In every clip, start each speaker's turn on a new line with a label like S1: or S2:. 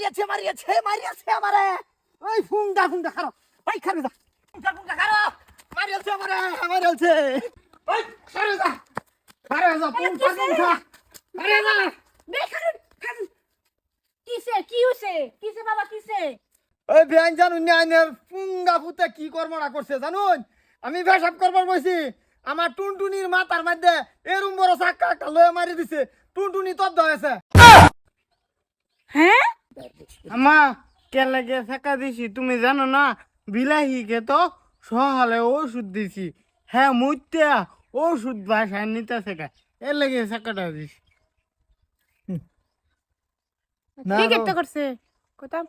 S1: মারিয়েছে মারিয়েছে মারিয়েছে আমারে। ওই ফুংডা ফুংডা খারো ভাই খারো যা। ফুংডা ফুংডা খারো মারিয়েছে আমারে মারিয়েছে। ওই খারো যা খারো যা ফুংডা ফুংডা খারো যা।
S2: বে খারুন কিসে কি হইছে? কিসে বাবা কিসে?
S1: ওই বেআইন জানুন না আইনের ফুংডা ফুতে কি কর্মটা করছে জানুন? আমি পেশাব করবার বসি আমার টুনটুনির মাথার মধ্যে এরম বড় চাক্কা একটা লয়ে মারি দিছে। টুনটুনি তব্দ হয়েছে।
S2: হ্যাঁ?
S3: আমা কে লাগে শেখা দিছি তুমি জানো না বিলাহিকে তো সহালে ওষুধ দিছি। হ্যাঁ মুত্যা ওষুধ বাসায় নিতে শেখা এর লাগে শেখাটা দিছি।
S2: ঠিকই করছে। কইতাম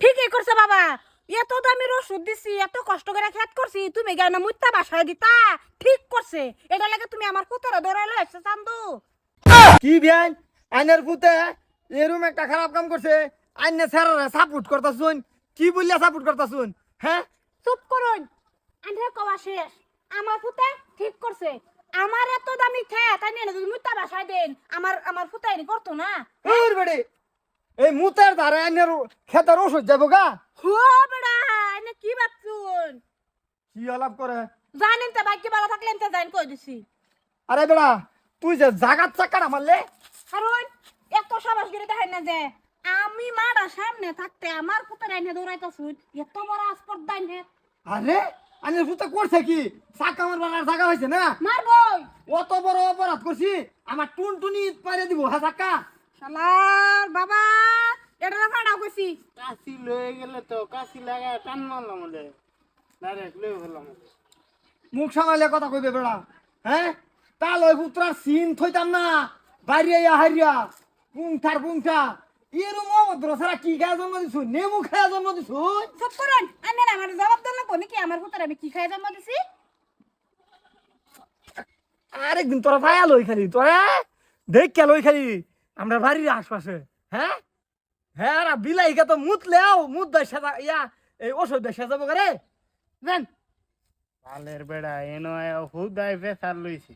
S2: ঠিকই করছে বাবা। এত দামি ওষুধ দিছি এত কষ্ট করে খেত করছি তুমি গানা মুত্তা বাসায় দিতা? ঠিক করছে। এটা লাগে তুমি আমার কুতরা ধরাইলো এসে চান্দু।
S1: কি বিয়ান? আইনের পুতে? এরম একটা খারাপ কাম করছে। আইনে স্যারেরা সাপোর্ট করতাছুন। কি বললে সাপোর্ট করতাছুন? হ্যাঁ?
S2: চুপ করুন। আন্ধার কওয়া শেষ। আমার ফুতে ঠিক করছে। আমার এত দামি খেত তাই নিয়ে যদি মুত্তা বাসায় দেন আমার আমার ফুতাই করতো না।
S1: ওর বেড়ে। এই মুতের ধারে আইনের খেতার ওষুধ যাব গা।
S2: হো বেড়া এনে কি ভাবছুন?
S1: কি আলাপ করে?
S2: জানেন তো ভাগ্য ভালো থাকলে এনতে জান কই দিছি।
S1: আরে বেড়া তুই যে জাগাত চাক্কাটা মারলে।
S2: কারণ দেখেন না যে আমি মারা সামনে থাকতে আমার পুতের এনে দৌড়াইতেছুন এত বড় আসপর্দা এনে
S1: আরে আইনের পুতে করছে কি? চাক্কা মারবার আর জায়গা হয়েছে না?
S2: মারবই।
S1: অত বড় অপরাধ করছি আমার টুনটুনি পারে দিব হ্যাঁ চাক্কা
S2: শালার বাবা এটা না ফাড়া কইছি।
S3: কাশি লয়ে গেলে তো কাশি লাগা টান মারলাম ডাইরেক্ট লয়ে গেলাম
S1: মুখ সামালে কথা কইবে বেড়া হ্যাঁ? তাল ওই পুত্রার সিন থইতাম না বাইরে হারিয়া পুংঠার পুংঠা এরম অভদ্র সারা কি খায় জন্ম দিছু? নেমু খায় জন্ম দিছু?
S2: চুপ করুন আমি না আমার জবাব দেন না কোনে কি আমার পুতের আমি কি খাই জন্ম দিছি?
S1: আরেকদিন তোরা ভাইয়া লই খালি তোরা দেখ কে লই খালি? আমরা বাড়ির আশপাশে হ্যাঁ? হ্যাঁ রা বিলাইকে তো মুতলেও মুত দেয় সাজা ইয়া এই ওষুধ দেয় সাজাবো করে জান।
S3: ভালের বেড়া এনো হুদায় পেশার লইছি।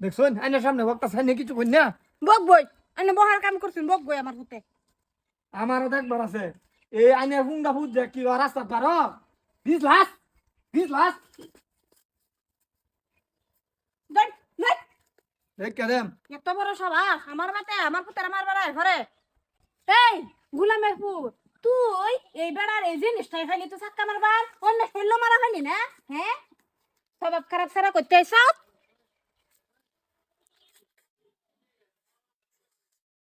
S1: দেখছুন আইনের সামনে বক্তা সাইনে কিছু কই না?
S2: বক বই। বহার কাম করছুন বক বই আমার পুতে।
S1: আমারও দেখবার আছে। এই আইনের হুঙ্গা ফুট যে কি রাস্তা পার বিশ লাখ বিশ লাখ
S2: দেন দেন
S1: দেখ। কে দেম।
S2: এত বড় সাবাস আমার মাতে আমার পুতের আমার বেড়ায় ঘরে। এই গুলামের পুত তুই এই বেড়ার এই জিনিসটাই খাইলি তো চাক্কা মারবার অন্য শৈল্য মারা খাইলি না? হ্যাঁ? স্বভাব খারাপ সারা করতে আইসাত